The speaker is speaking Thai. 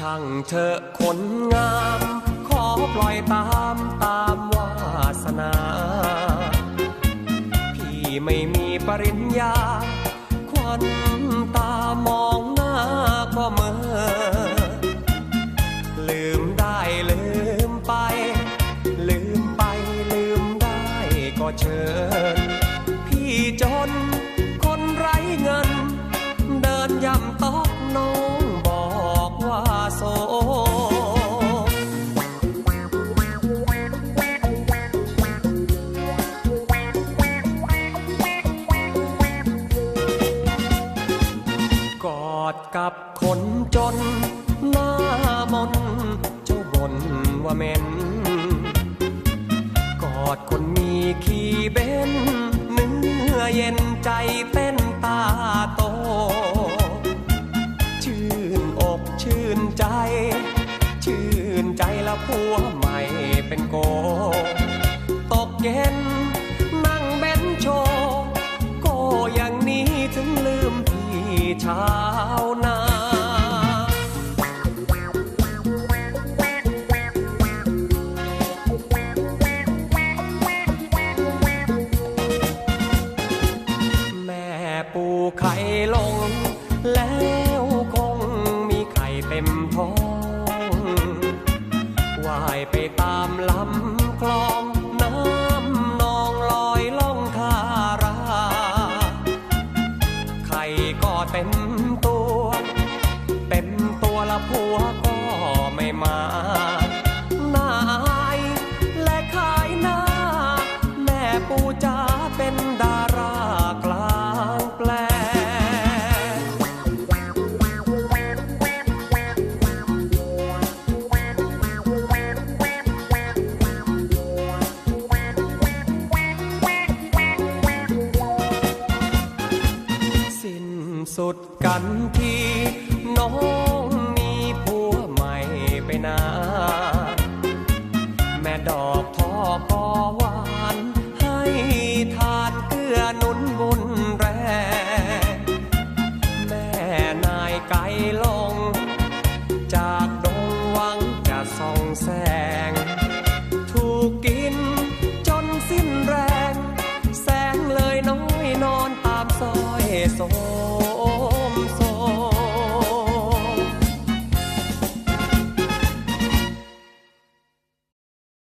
ช่างเธอคนงาม ขอปล่อยตามตามวาสนา พี่ไม่มีปริญญา ควันตามองหน้าก็เมื่อ ลืมได้ลืมไป ลืมไปลืมได้ก็เชิญ พี่จน ดกับคนจน หน้ามนเจ้าบนว่าเหม็น กอดคนมีขี้เบ้นเนื้อเย็นใจเต้นตาโต ชื่นอกชื่นใจ ชื่นใจละผัวใหม่เป็นโก ตกเย็นนั่งเบ้นโชว์ก็อย่างนี้ถึงลืมพี่ชา ลง แล้วคงมีไข่เต็มท้องว่ายไปตามลำคลองน้ำนองลอยล่องทารา ไข่ก็เต็มตัว เต็มตัวละผัวก็ไม่มาหนายและขายหน้า แม่ปูจ๋าเป็นดา สุดกันที่น้องมีผัวใหม่ไปนาน